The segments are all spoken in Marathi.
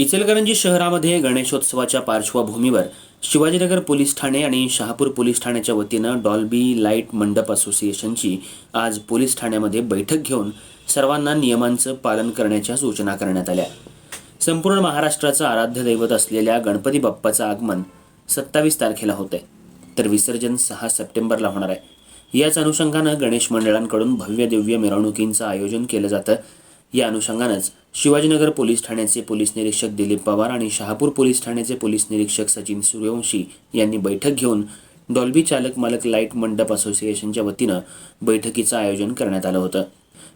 इचलकरंजी शहरामध्ये गणेशोत्सवाच्या पार्श्वभूमीवर शिवाजीनगर पोलीस ठाणे आणि शहापूर पोलीस ठाण्याच्या वतीनं डॉल्बी लाइट मंडप असोसिएशनची आज पोलीस ठाण्यामध्ये बैठक घेऊन सर्वांना नियमांचं पालन करण्याच्या सूचना करण्यात आल्या. संपूर्ण महाराष्ट्राचं आराध्य दैवत असलेल्या गणपती बाप्पाचं आगमन सत्तावीस तारखेला होतंय. तर विसर्जन सहा सप्टेंबरला होणार आहे. याच अनुषंगानं गणेश मंडळांकडून भव्य दिव्य मिरवणुकींचं आयोजन केलं जातं. या अनुषंगानंच शिवाजीनगर पोलीस ठाण्याचे पोलीस निरीक्षक दिलीप पवार आणि शहापूर पोलीस ठाण्याचे पोलीस निरीक्षक सचिन सूर्यवंशी यांनी बैठक घेऊन डॉल्बी चालक मालक लाइट मंडप असोसिएशनच्या वतीनं बैठकीचं आयोजन करण्यात आलं होतं.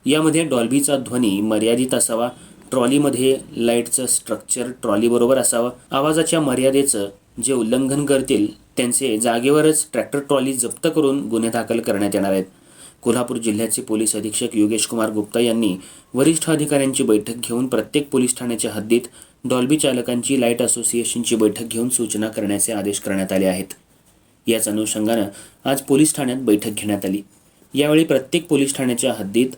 यामध्ये डॉल्बीचा ध्वनी मर्यादित असावा ट्रॉलीमध्ये लाईटचं स्ट्रक्चर ट्रॉलीबरोबर असावं आवाजाच्या मर्यादेचं जे उल्लंघन करतील त्यांचे जागेवरच ट्रॅक्टर ट्रॉली जप्त करून गुन्हे दाखल करण्यात येणार आहेत. कोल्हापूर जिल्ह्याचे पोलीस अधीक्षक योगेश कुमार गुप्ता यांनी वरिष्ठ अधिकाऱ्यांची बैठक घेऊन प्रत्येक पोलीस ठाण्याच्या हद्दीत डॉल्बी चालकांची लाइट असोसिएशनची बैठक घेऊन सूचना करण्याचे आदेश करण्यात आले आहेत. याच अनुषंगानं आज पोलीस ठाण्यात बैठक घेण्यात आली. यावेळी प्रत्येक पोलीस ठाण्याच्या हद्दीत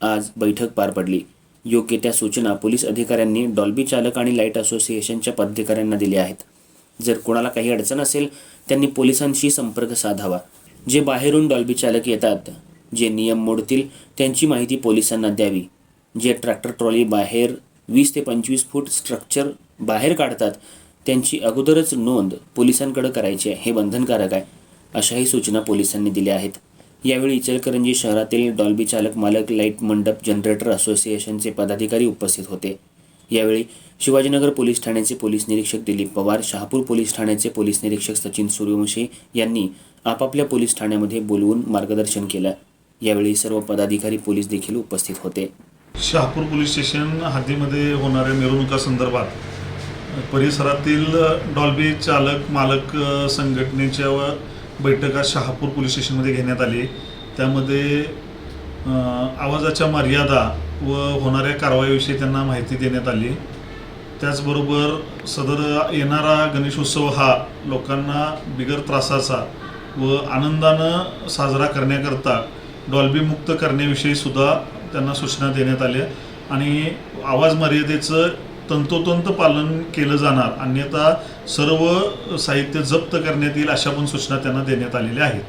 आज बैठक पार पडली. योग्य त्या सूचना पोलीस अधिकाऱ्यांनी डॉल्बी चालक आणि लाइट असोसिएशनच्या पदाधिकाऱ्यांना दिल्या आहेत. जर कोणाला काही अडचण असेल त्यांनी पोलिसांशी संपर्क साधावा. जे बाहेरून डॉल्बी चालक येतात जे नियम मोडतील त्यांची माहिती पोलिसांना द्यावी. जे ट्रॅक्टर ट्रॉली बाहेर वीस ते पंचवीस फूट स्ट्रक्चर बाहेर काढतात त्यांची अगोदरच नोंद पोलिसांकडे करायची आहे हे बंधनकारक आहे अशाही सूचना पोलिसांनी दिल्या आहेत. यावेळी इचलकरंजी शहरातील डॉल्बी चालक मालक लाइट मंडप जनरेटर असोसिएशनचे पदाधिकारी उपस्थित होते. यावेळी शिवाजीनगर पोलीस ठाण्याचे पोलीस निरीक्षक दिलीप पवार शहापूर पोलीस ठाण्याचे पोलीस निरीक्षक सचिन सूर्यवंशी यांनी आपापल्या पोलीस ठाण्यामध्ये बोलवून मार्गदर्शन केलं. यावेळी सर्व पदाधिकारी पोलीस देखील उपस्थित होते. शहापूर पोलीस स्टेशन हद्दीमध्ये होणाऱ्या मिरवणुकासंदर्भात परिसरातील डॉल्बी चालक मालक संघटनेच्या व बैठका शहापूर पोलीस स्टेशनमध्ये घेण्यात आली. त्यामध्ये आवाजाच्या मर्यादा व होणाऱ्या कारवाईविषयी त्यांना माहिती देण्यात आली. त्याचबरोबर सदर येणारा गणेशोत्सव हा लोकांना बिगर त्रासाचा व आनंदानं साजरा करण्याकरता डॉल्बी मुक्त करण्याविषयी सुद्धा त्यांना सूचना देण्यात आल्या आणि आवाज मर्यादेचं तंतोतंत पालन केलं जाणार अन्यथा सर्व साहित्य जप्त करण्यात येईल अशा पण सूचना त्यांना देण्यात आलेल्या आहेत.